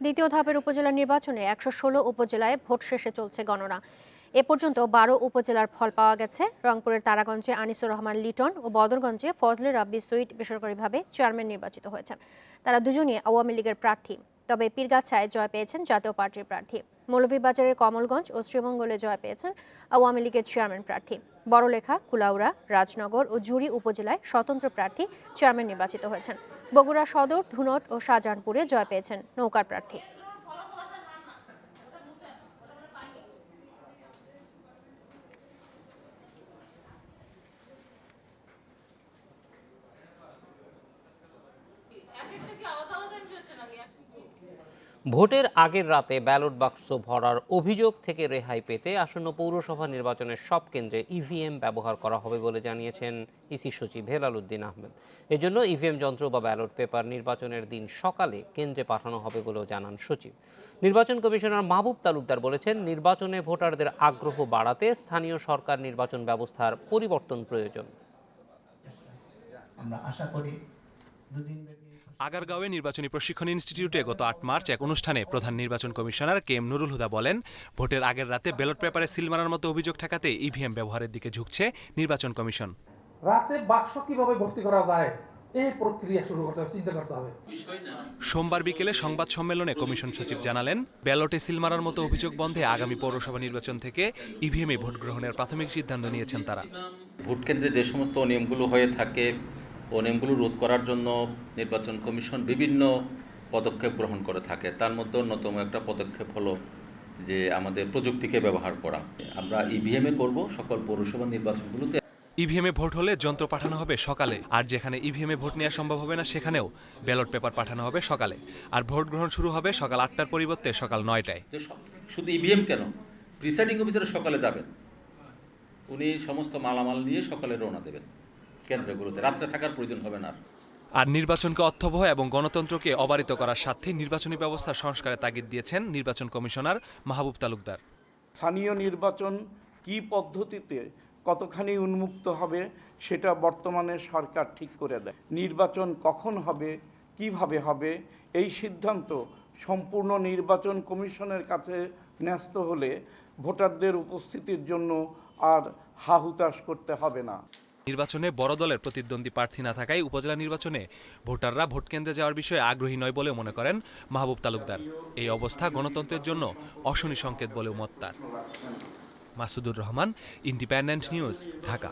দ্বিতীয় ধাপের উপজেলা নির্বাচনে একশো ষোলো উপজেলায় ভোট শেষে চলছে গণনা। এ পর্যন্ত বারো উপজেলার ফল পাওয়া গেছে। রংপুরের তারাগঞ্জে আনিসুর রহমান লিটন ও বদরগঞ্জে ফজলে রাব্বি সুইট বেসরকারিভাবে চেয়ারম্যান নির্বাচিত হয়েছেন। তারা দুজনই আওয়ামী লীগের প্রার্থী। তবে পীরগাছায় জয় পেয়েছেন জাতীয় পার্টির প্রার্থী। মৌলভীবাজারের কমলগঞ্জ ও শ্রীমঙ্গলে জয় পেয়েছেন আওয়ামী লীগের চেয়ারম্যান প্রার্থী। বড়লেখা, কুলাউড়া, রাজনগর ও জুড়ি উপজেলায় স্বতন্ত্র প্রার্থী চেয়ারম্যান নির্বাচিত হয়েছেন। বগুড়া সদর ধুনট ও শাহজাহানপুরে জয় পেয়েছেন নৌকার প্রার্থী। ভোটের আগের রাতে ব্যালট বাক্স ভরার অভিযোগ থেকে রেহাই পেতে আসন্ন পৌরসভা নির্বাচনের সব কেন্দ্রে ইভিএম ব্যবহার করা হবে বলে জানিয়েছেন ইসি সচিব হেলাল উদ্দিন আহমেদ। এজন্য ইভিএম যন্ত্র বা ব্যালট পেপার নির্বাচনের দিন সকালে কেন্দ্রে পাঠানো হবে বলেও জানান সচিব। নির্বাচন কমিশনার মাহবুব তালুকদার বলেছেন, নির্বাচনে ভোটারদের আগ্রহ বাড়াতে স্থানীয় সরকার নির্বাচন ব্যবস্থার পরিবর্তন প্রয়োজন। আমরা আশা করি দুদিন আগারগাঁওয়ে নির্বাচনী প্রশিক্ষণ ইনস্টিটিউটে গত আট মার্চ এক অনুষ্ঠানে প্রধান নির্বাচন commissioner K M Nurul Huda বলেন ভোটের আগের রাতে ব্যালট পেপারে সিল মারার মতো অভিযোগ ঠেকাতে ইভিএম ব্যবহারের দিকে ঝুঁকছে নির্বাচন কমিশন। রাতে বাক্স কীভাবে ভর্তি করা যায় এই প্রক্রিয়া শুরু করতে হবে চিন্তা করতে হবে। সোমবার বিকেলে সংবাদ সম্মেলনে কমিশন সচিব জানালেন ব্যালটে সিল মারার মতো অভিযোগ বন্ধে আগামী পৌরসভা নির্বাচন থেকে ইভিএমে ভোট গ্রহণের প্রাথমিক সিদ্ধান্ত নিয়েছেন তারা। ভোট কেন্দ্রে যে সমস্ত নিয়মগুলো হয়ে থাকে অনিয়মগুলো রোধ করার জন্য নির্বাচন কমিশন বিভিন্ন পদক্ষেপ গ্রহণ করে থাকে। তার মধ্যে অন্যতম একটা পদক্ষেপ হলো যে আমাদের প্রযুক্তিকে ব্যবহার করা। আমরা ইভিএমে করব সকল পৌরসভা নির্বাচনগুলোতে। ইভিএমে ভোট হলে যন্ত্র পাঠানো হবে সকালে। আর যেখানে ইভিএমে ভোট নেওয়া সম্ভব হবে না সেখানেও ব্যালট পেপার পাঠানো হবে সকালে। আর ভোট গ্রহণ শুরু হবে সকাল আটটার পরিবর্তে সকাল নয়টায়। শুধু ইভিএম কেন? প্রিসাইডিং অফিসার সকালে যাবেন। উনি সমস্ত মালামাল নিয়ে সকালে রওনা দেবেন। কেন্দ্রগুলোতে। রাত্রে থাকার প্রয়োজন হবে না আর। নির্বাচনকে অর্থবহ এবং গণতন্ত্রকে অবারিত করার স্বার্থে নির্বাচনী ব্যবস্থা সংস্কারে তাগিদ দিয়েছেন নির্বাচন কমিশনার মাহবুব তালুকদার। স্থানীয় নির্বাচন কি পদ্ধতিতে কতখানি উন্মুক্ত হবে সেটা বর্তমানে সরকার ঠিক করে দেয়। নির্বাচন কখন হবে কীভাবে হবে এই সিদ্ধান্ত সম্পূর্ণ নির্বাচন কমিশনের কাছে ন্যস্ত হলে ভোটারদের উপস্থিতির জন্য আর হাহুতাশ করতে হবে না। নির্বাচনে বড় দলের প্রতিদ্বন্দ্বী প্রার্থী না থাকায় উপজেলা নির্বাচনে ভোটাররা ভোট কেন্দ্রে যাওয়ার বিষয়ে আগ্রহী নয় বলে মনে করেন মাহবুব তালুকদার। এই অবস্থা গণতন্ত্রের জন্য অশনি সংকেত বলেও মত তার। Masudur Rahman, Independent News, Dhaka.